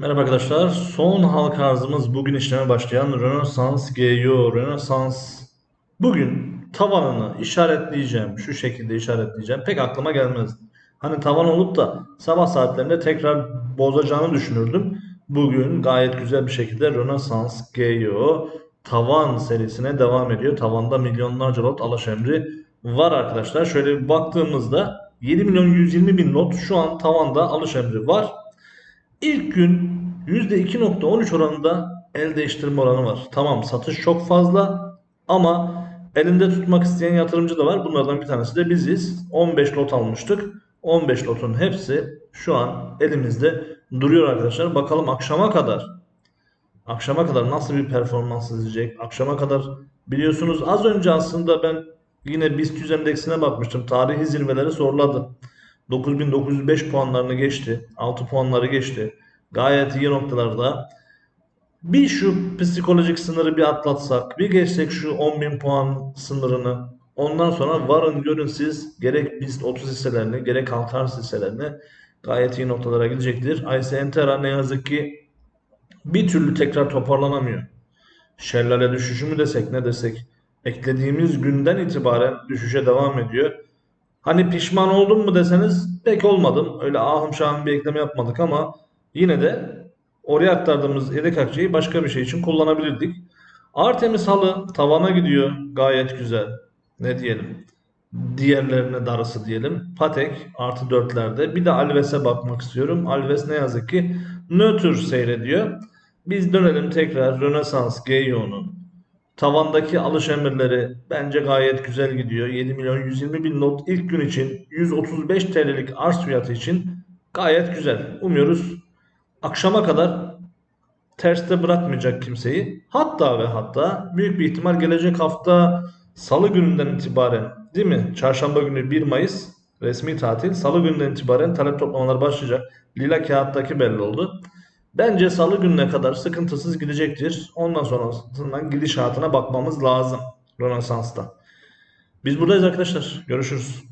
Merhaba arkadaşlar. Son halka arzımız bugün işleme başlayan Rönesans GEO. Rönesans bugün tavanını işaretleyeceğim. Şu şekilde işaretleyeceğim. Pek aklıma gelmez. Hani tavan olup da sabah saatlerinde tekrar bozacağını düşünürdüm. Bugün gayet güzel bir şekilde Rönesans GEO tavan serisine devam ediyor. Tavanda milyonlarca lot alış emri var arkadaşlar. Şöyle bir baktığımızda 7 milyon 120 bin lot şu an tavanda alış emri var. İlk gün %2.13 oranında el değiştirme oranı var. Tamam satış çok fazla ama elinde tutmak isteyen yatırımcı da var. Bunlardan bir tanesi de biziz. 15 lot almıştık. 15 lotun hepsi şu an elimizde duruyor arkadaşlar. Bakalım akşama kadar akşama kadar nasıl bir performans izleyecek? Akşama kadar biliyorsunuz az önce aslında ben yine BIST 100 endeksine bakmıştım. Tarihi zirveleri zorladı. 9905 puanlarını geçti. 6 puanları geçti. Gayet iyi noktalarda. Bir şu psikolojik sınırı bir atlatsak, bir geçsek şu 10.000 puan sınırını, ondan sonra varın görün siz gerek BIST 30 hisselerini, gerek halka arz hisselerini gayet iyi noktalara gidecektir. IC Entera ne yazık ki bir türlü tekrar toparlanamıyor. Şelale düşüşü mü desek ne desek eklediğimiz günden itibaren düşüşe devam ediyor. Hani pişman oldum mu deseniz pek olmadım. Öyle ahım şahım bir ekleme yapmadık ama yine de oraya aktardığımız yedek akçeyi başka bir şey için kullanabilirdik. Artemis halı tavana gidiyor. Gayet güzel. Ne diyelim? Diğerlerine darısı diyelim. Patek artı dörtlerde. Bir de Alves'e bakmak istiyorum. Alves ne yazık ki nötr seyrediyor. Biz dönelim tekrar Rönesans Geio'nun Tavandaki alış emirleri bence gayet güzel gidiyor. 7 milyon 120 bin not ilk gün için 135 TL'lik arz fiyatı için gayet güzel. Umuyoruz akşama kadar terste bırakmayacak kimseyi. Hatta ve hatta büyük bir ihtimal gelecek hafta salı gününden itibaren değil mi? Çarşamba günü 1 Mayıs resmi tatil. Salı gününden itibaren talep toplamalar başlayacak. Lila kağıttaki belli oldu. Bence salı gününe kadar sıkıntısız gidecektir. Ondan sonrasından gidişatına bakmamız lazım Rönesans'ta. Biz buradayız arkadaşlar. Görüşürüz.